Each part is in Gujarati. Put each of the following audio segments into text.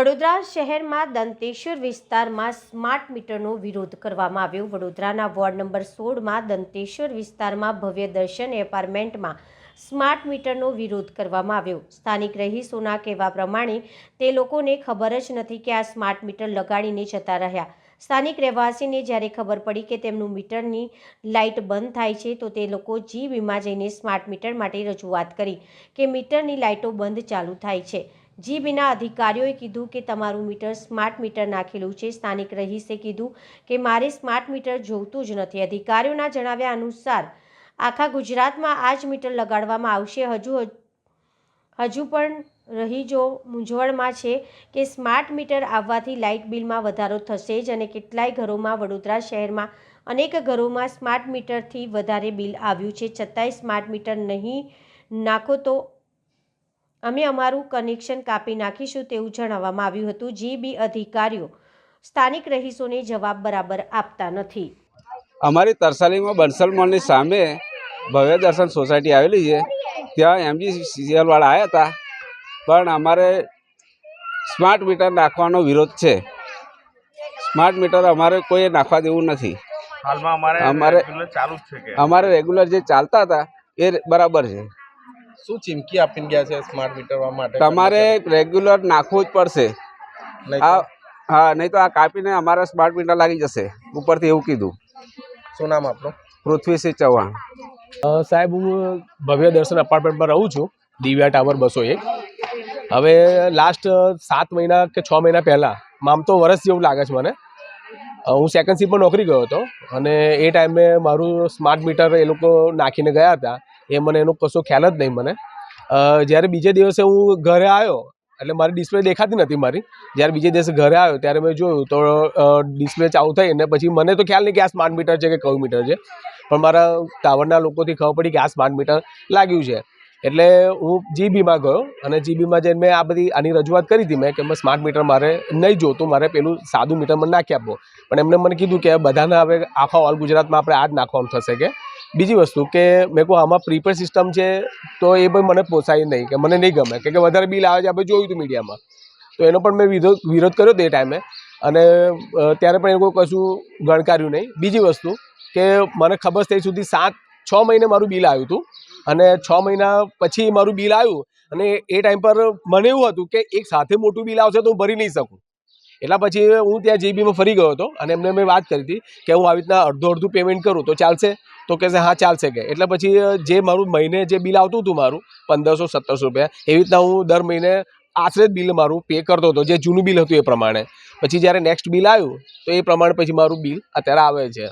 વડોદરા શહેરમાં દંતેશ્વર વિસ્તારમાં સ્માર્ટ મીટરનો વિરોધ કરવામાં આવ્યો. વડોદરાના વોર્ડ નંબર સોળમાં દંતેશ્વર વિસ્તારમાં ભવ્ય દર્શન એપાર્ટમેન્ટમાં સ્માર્ટ મીટરનો વિરોધ કરવામાં આવ્યો. સ્થાનિક રહીશોના કહેવા પ્રમાણે, તે લોકોને ખબર જ નથી કે આ સ્માર્ટ મીટર લગાડીને જતા રહ્યા. સ્થાનિક રહેવાસીને જ્યારે ખબર પડી કે તેમનું મીટરની લાઇટ બંધ થાય છે, તો તે લોકો જી બીમાં જઈને સ્માર્ટ મીટર માટે રજૂઆત કરી કે મીટરની લાઇટો બંધ ચાલુ થાય છે. જીબીના અધિકારીઓએ કીધું કે તમારું મીટર સ્માર્ટ મીટર નાખેલું છે. સ્થાનિક રહીશે કીધું કે મારે સ્માર્ટ મીટર જોઈતું જ નથી. અધિકારીઓના જણાવ્યા અનુસાર, આખા ગુજરાતમાં આ જ મીટર લગાડવામાં આવશે. હજુ હજુ પણ રહીજો મૂંઝવણમાં છે કે સ્માર્ટ મીટર આવવાથી લાઇટ બિલમાં વધારો થશે જ અને કેટલાય ઘરોમાં વડોદરા શહેરમાં અનેક ઘરોમાં સ્માર્ટ મીટરથી વધારે બિલ આવ્યું છે. છતાંય સ્માર્ટ મીટર નહીં નાખો તો અમે અમારું કનેક્શન કાપી નાખીશું તેવું જણાવવામાં આવ્યું હતું. જે બી અધિકારીઓ સ્થાનિક રહીશોને જવાબ બરાબર આપતા નથી. અમારી તરસાલીમાં બંસલ મોલની સામે ભવ્ય દર્શન સોસાયટી આવેલી છે. ત્યાં એમજી સીએલવાળા આવ્યા હતા. પણ અમારે સ્માર્ટ મીટર નાખવાનો વિરોધ છે. સ્માર્ટ મીટર અમારે કોઈ નાખવા દેવું નથી. હાલમાં અમારે અમારે- ચાલુ છે અમારે રેગ્યુલર જે ચાલતા હતા એ બરાબર છે. શું ચીમકી આપીને ગયા છે સ્માર્ટ મીટર માટે? તમારે રેગ્યુલર નાખવું જ પડશે. આ હા નહીં તો આ કાપીને અમારા સ્માર્ટ મીટર લાગી જશે. ઉપરથી એવું કીધું. શું નામ આપણું પૃથ્વીસિંહ ચૌહાણ. સાહેબ હું ભવ્ય દર્શન અપાર્ટમેન્ટમાં રહું છું દિવ્યા ટાવર બસો એક. હવે લાસ્ટ સાત મહિના કે છ મહિના પહેલાં આમ તો વરસ જેવું લાગે છે મને. હું સેકન્ડ શિફ્ટમાં નોકરી ગયો હતો અને એ ટાઈમે મારું સ્માર્ટ મીટર એ લોકો નાખીને ગયા હતા. એ મને એનો કશો ખ્યાલ જ નહીં મને. જ્યારે બીજે દિવસે હું ઘરે આવ્યો, એટલે મારી ડિસ્પ્લે દેખાતી નથી મારી. જ્યારે બીજે દિવસે ઘરે આવ્યો, ત્યારે મેં જોયું તો ડિસ્પ્લે ચાલુ થઈ ને પછી મને તો ખ્યાલ નહીં કે આ સ્માર્ટ મીટર છે કે કયું મીટર છે. પણ મારા ટાવરના લોકોથી ખબર પડી કે આ સ્માર્ટ મીટર લાગ્યું છે. એટલે હું જીબીમાં ગયો અને જીબીમાં જઈને મેં આ બધી, આની રજૂઆત કરી હતી મેં કે મેં સ્માર્ટ મીટર મારે નહીં જોતું, મારે પેલું સાદું મીટર મને નાખી આપો. પણ એમને મને કીધું કે બધાને હવે આખા ઓલ ગુજરાતમાં આપણે આ જ નાખવાનું થશે કે બીજી વસ્તુ કે મેં કહું, આમાં પ્રીપેડ સિસ્ટમ છે, તો એ પણ મને પોસાય નહીં, કે મને નહીં ગમે. કે વધારે બિલ આવે છે, આપણે જોયું હતું મીડિયામાં. તો એનો પણ મેં વિરોધ વિરોધ કર્યો તે ટાઈમે અને ત્યારે પણ એ લોકો કશું ગણકાર્યું નહીં. બીજી વસ્તુ કે મને ખબર થઈ સુધી સાત, છ મહિને મારું બિલ આવ્યું હતું. અને છ મહિના પછી મારું બિલ આવ્યું. અને એ ટાઈમ પર મને એવું હતું કે એક સાથે મોટું બિલ આવશે તો હું ભરી નહીં શકું. એટલા પછી હું ત્યાં જીબીમાં ફરી ગયો હતો અને એમને મેં વાત કરી હતી કે હું આવી રીતના અડધું અડધું પેમેન્ટ કરું તો ચાલશે? તો કહેશે હા ચાલશે કે. એટલે પછી જે મારું મહિને જે બિલ આવતું હતું મારું પંદરસો સત્તરસો રૂપિયા એવી રીતના હું દર મહિને આશરે જ બિલ મારું પે કરતો હતો જે જૂનું બિલ હતું એ પ્રમાણે. પછી જ્યારે નેક્સ્ટ બિલ આવ્યું તો એ પ્રમાણે પછી મારું બિલ અત્યારે આવે છે.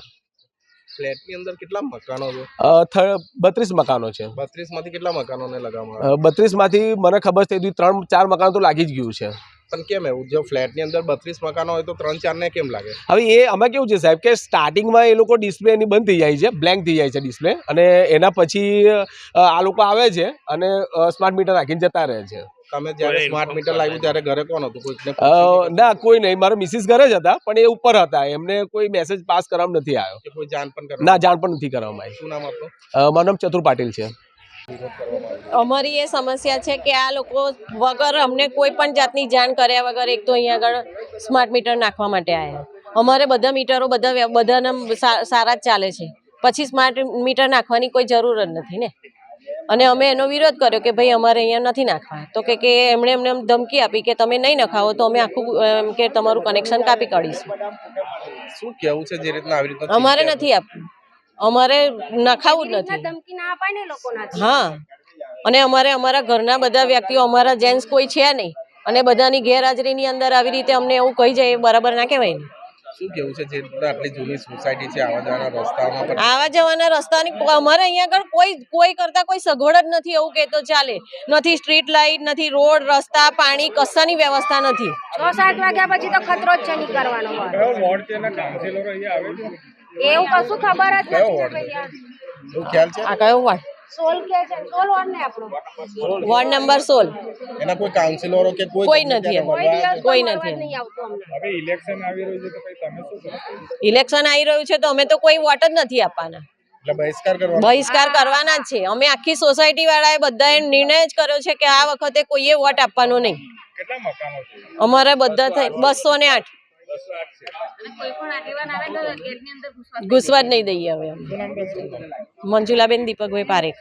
ફ્લેટની અંદર કેટલા મકાનો છે? બત્રીસ મકાનો છે. બત્રીસમાંથી કેટલા મકાનોને લગાવવામાં બત્રીસમાંથી મને ખબર છે હતી ત્રણ ચાર મકાન તો લાગી જ ગયું છે. પણ કેમ એવું? જો ફ્લેટની અંદર બત્રીસ મકાનો હોય તો ત્રણ ચાર ને કેમ લાગે? હવે એ આમાં કેવું છે સાહેબ કે સ્ટાર્ટિંગમાં એ લોકો ડિસ્પ્લે એની બંધ થઈ જાય છે બ્લેન્ક થઈ જાય છે ડિસ્પ્લે અને એના પછી આ લોકો આવે છે અને સ્માર્ટ મીટર રાખીને જતા રહે છે. તમે જ્યારે સ્માર્ટ મીટર લાગ્યું ત્યારે ઘરે કોણ હતું? કોઈને ના કોઈ નહીં. મારા મિસિસ ઘરે જ હતા પણ એ ઉપર હતા. એમને કોઈ મેસેજ પાસ કરવામાં નથી આવ્યો. કોઈ જાણ પણ ના જાણ પણ નથી કરવામાં આવી. શું નામ આપણું મારું નામ ચતુર પાટીલ છે. અમારી એ સમસ્યા છે કે આ લોકો વગર અમને કોઈ પણ જાતની જાણ કર્યા વગર એક તો અહીંયા આગળ સ્માર્ટ મીટર નાખવા માટે આવ્યા અમારે બધા મીટરો બધા બધાને સારા જ ચાલે છે. પછી સ્માર્ટ મીટર નાખવાની કોઈ જરૂર જ નથી ને. અને અમે એનો વિરોધ કર્યો કે ભાઈ અમારે અહીંયા નથી નાખવા. તો કે કે એમણે એમને એમ ધમકી આપી કે તમે નહીં નખાવો તો અમે આખું એમ કે તમારું કનેક્શન કાપી કાઢીશું. શું કેવું છે જે રીતના આવી રીતે અમારે નથી આપવું. અમારે નખાવું જ નથી. ધમકી ના અપાય ને લોકોના હા. અને અમારે અમારા ઘરના બધા વ્યક્તિઓ અમારા જેન્ટ્સ કોઈ છે નહીં. અને બધાની ગેરહાજરીની અંદર આવી રીતે અમને એવું કહી જાય એ બરાબર ના કહેવાય ને. શું કેવું છે જે આટલી જૂની સોસાયટી છે આવા જવાના રસ્તાઓમાં પણ આવા જવાના રસ્તાની અમારે અહીંયા આગળ કોઈ કોઈ કરતા કોઈ સગવડ જ નથી એવું કે તો ચાલે. નથી સ્ટ્રીટ લાઇટ નથી રોડ રસ્તા પાણી કશાની વ્યવસ્થા નથી. છ સાત વાગ્યા પછી તો ખતરો જ છે નીકળવાનો મારો. એવું કશું ખબર જ કયો નથી ખ્યાલ છે? આ કયો વોર્ડ સોલ કે છે. સોલ વોર્ડ ને આપણો. વોર્ડ નંબર સોળ એના કોઈ કાઉન્સિલરો કે કોઈ કોઈ તમને નથી. હવે કોઈ આવી રહ્યું છે તો નથી. તમે શું ઇલેક્શન આવી રહ્યું છે તો અમે તો કોઈ વોટ જ નથી આપવાના. બહિષ્કાર કરવાના? જ છે. અમે આખી સોસાયટી વાળાએ બધાએ નિર્ણય જ કર્યો છે કે આ વખતે કોઈએ વોટ આપવાનો નહીં. કેટલા મકાનો છે? અમારે બધા થઈ બસો ને આઠ. ઘૂસવા જ નહીં દઈએ હવે. મંજુલાબેન દીપકભાઈ પારેખ.